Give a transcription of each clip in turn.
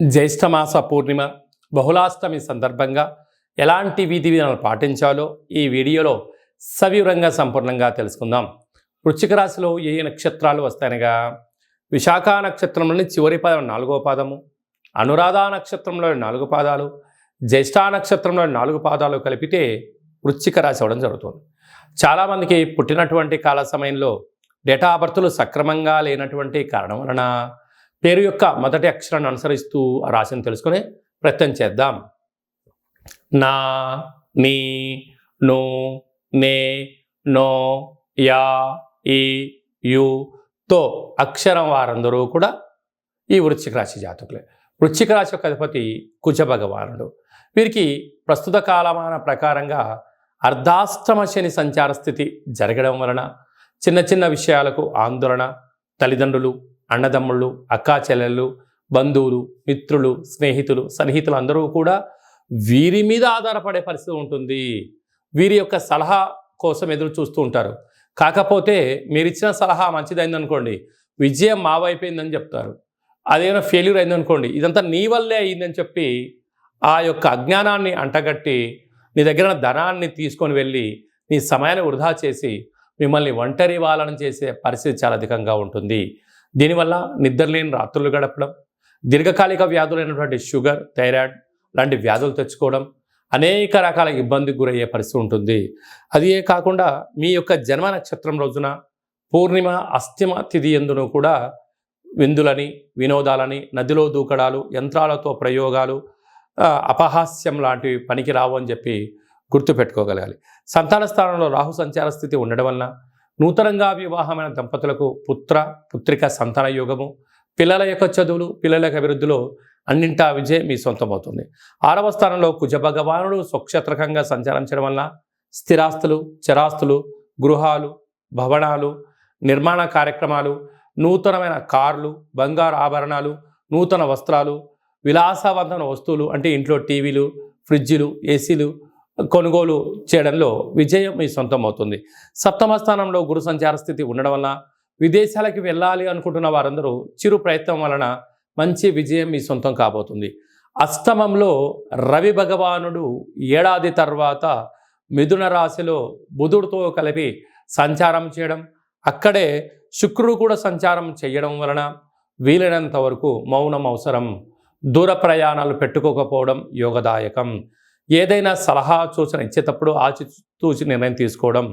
జ్యేష్ఠమాస పూర్ణిమ బహుళాష్టమి సందర్భంగా ఎలాంటి విధి విధానాలు పాటించాలో ఈ వీడియోలో సవివరంగా సంపూర్ణంగా తెలుసుకుందాం. వృశ్చిక రాశిలో ఏ నక్షత్రాలు వస్తాయనగా? విశాఖ నక్షత్రంలోని చివరి పాదం నాలుగో పాదము అనురాధ నక్షత్రంలోని నాలుగు పాదాలు జ్యేష్ఠ నక్షత్రంలోని నాలుగు పాదాలు కలిపితే వృశ్చిక రాశి అవ్వడం జరుగుతుంది. చాలామందికి పుట్టినటువంటి కాల సమయంలో డేటా బర్త్లు సక్రమంగా లేనటువంటి కారణం వలన పేరు యొక్క మొదటి అక్షరాన్ని అనుసరిస్తూ ఆ రాశిని తెలుసుకొని ప్రయత్నం చేద్దాం. నా నీ ను నే నో యా ఈ యు తో అక్షరం వారందరూ కూడా ఈ వృశ్చిక రాశి జాతకులే. వృశ్చిక రాశి యొక్క అధిపతి కుజ భగవానుడు. వీరికి ప్రస్తుత కాలమాన ప్రకారంగా అర్ధాష్టమ శని సంచార స్థితి జరగడం వలన చిన్న చిన్న విషయాలకు ఆందోళన తల్లిదండ్రులు అన్నదమ్ముళ్ళు అక్కా చెల్లెళ్ళు బంధువులు మిత్రులు స్నేహితులు సన్నిహితులు అందరూ కూడా వీరి మీద ఆధారపడే పరిస్థితి ఉంటుంది. వీరి యొక్క సలహా కోసం ఎదురు చూస్తూ ఉంటారు. కాకపోతే మీరు ఇచ్చిన సలహా మంచిదైందనుకోండి. విజయం మా వైపోయిందని చెప్తారు. అదేమైనా ఫెయిల్యూర్ అయిందనుకోండి. ఇదంతా నీ వల్లే అయిందని చెప్పి ఆ యొక్క అజ్ఞానాన్ని అంటగట్టి నీ దగ్గర ధనాన్ని తీసుకొని వెళ్ళి నీ సమయాన్ని వృధా చేసి మిమ్మల్ని ఒంటరి వాళ్ళని చేసే పరిస్థితి చాలా అధికంగా ఉంటుంది. దీనివల్ల నిద్రలేని రాత్రులు గడపడం దీర్ఘకాలిక వ్యాధులైనటువంటి షుగర్ థైరాయిడ్ లాంటి వ్యాధులు తెచ్చుకోవడం అనేక రకాల ఇబ్బందికి గురయ్యే పరిస్థితి ఉంటుంది. అదే కాకుండా మీ యొక్క జన్మ నక్షత్రం రోజున పూర్ణిమ అస్తిమ తిథి ఎందును కూడా విందులని వినోదాలని నదిలో దూకడాలు యంత్రాలతో ప్రయోగాలు అపహాస్యం లాంటివి పనికి రావు అని చెప్పి గుర్తుపెట్టుకోగలగాలి. సంతాన స్థానంలో రాహు సంచార స్థితి ఉండడం వలన నూతనంగా వివాహమైన దంపతులకు పుత్ర పుత్రిక సంతాన యోగము. పిల్లల యొక్క చదువులు పిల్లల యొక్క అభివృద్ధిలో అన్నింటా విజయం మీ సొంతమవుతుంది. ఆరవ స్థానంలో కుజ భగవానుడు స్వక్షత్రకంగా సంచారం చేయడం వల్ల స్థిరాస్తులు చరాస్తులు గృహాలు భవనాలు నిర్మాణ కార్యక్రమాలు నూతనమైన కార్లు బంగారు ఆభరణాలు నూతన వస్త్రాలు విలాసవంతమైన వస్తువులు అంటే ఇంట్లో టీవీలు ఫ్రిడ్జ్లు ఏసీలు కొనుగోలు చేయడంలో విజయం మీ సొంతం అవుతుంది సప్తమ స్థానంలో గురు సంచార స్థితి ఉండడం వల్ల విదేశాలకి వెళ్ళాలి అనుకుంటున్న వారందరూ చిరు ప్రయత్నం వలన మంచి విజయం మీ సొంతం కాబోతుంది. అష్టమంలో రవి భగవానుడు ఏడాది తర్వాత మిథున రాశిలో బుధుడితో కలిపి సంచారం చేయడం అక్కడే శుక్రుడు కూడా సంచారం చేయడం వలన వీలైనంత వరకు మౌనం అవసరం దూర ప్రయాణాలు పెట్టుకోకపోవడం యోగదాయకం. ఏదైనా సలహా సూచన ఇచ్చేటప్పుడు ఆచితూచి నిర్ణయం తీసుకోవడం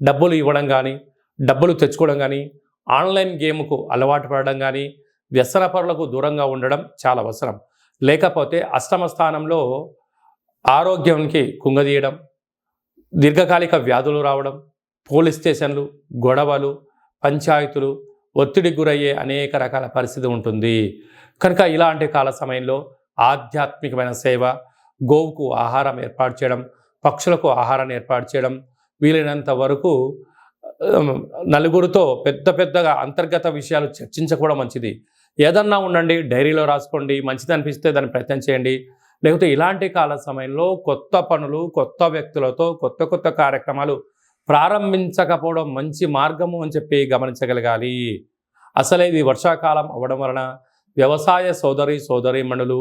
డబ్బులు ఇవ్వడం కానీ డబ్బులు తెచ్చుకోవడం కానీ ఆన్లైన్ గేమ్కు అలవాటు పడడం కానీ వ్యసనపరులకు దూరంగా ఉండడం చాలా అవసరం. లేకపోతే అష్టమ స్థానంలో ఆరోగ్యానికి కుంగదీయడం దీర్ఘకాలిక వ్యాధులు రావడం పోలీస్ స్టేషన్లు గొడవలు పంచాయతీలు ఒత్తిడికి గురయ్యే అనేక రకాల పరిస్థితి ఉంటుంది. కనుక ఇలాంటి కాల సమయంలో ఆధ్యాత్మికమైన సేవ గోవుకు ఆహారం ఏర్పాటు చేయడం పక్షులకు ఆహారాన్ని ఏర్పాటు చేయడం వీలైనంత వరకు నలుగురితో పెద్ద పెద్దగా అంతర్గత విషయాలు చర్చించకూడదు మంచిది. ఏదన్నా ఉండండి డైరీలో రాసుకోండి మంచిది అనిపిస్తే దాన్ని ప్రయత్నం చేయండి. లేకపోతే ఇలాంటి కాల సమయంలో కొత్త పనులు కొత్త వ్యక్తులతో కొత్త కొత్త కార్యక్రమాలు ప్రారంభించకపోవడం మంచి మార్గము అని చెప్పి గమనించగలగాలి. అసలే ఇది వర్షాకాలం అవ్వడం వలన వ్యవసాయ సోదరి సోదరీమణులు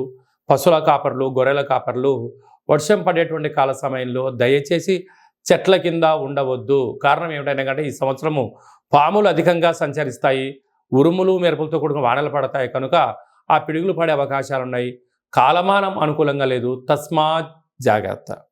పశువుల కాపర్లు గొర్రెల కాపర్లు వర్షం పడేటువంటి కాల సమయంలో దయచేసి చెట్ల కింద ఉండవద్దు. కారణం ఏమిటంటే ఈ సంవత్సరము పాములు అధికంగా సంచరిస్తాయి. ఉరుములు మెరుపులతో కూడిన వానలు పడతాయి. కనుక ఆ పిడుగులు పడే అవకాశాలు ఉన్నాయి కాలమానం అనుకూలంగా లేదు. తస్మాత్ జాగ్రత్త.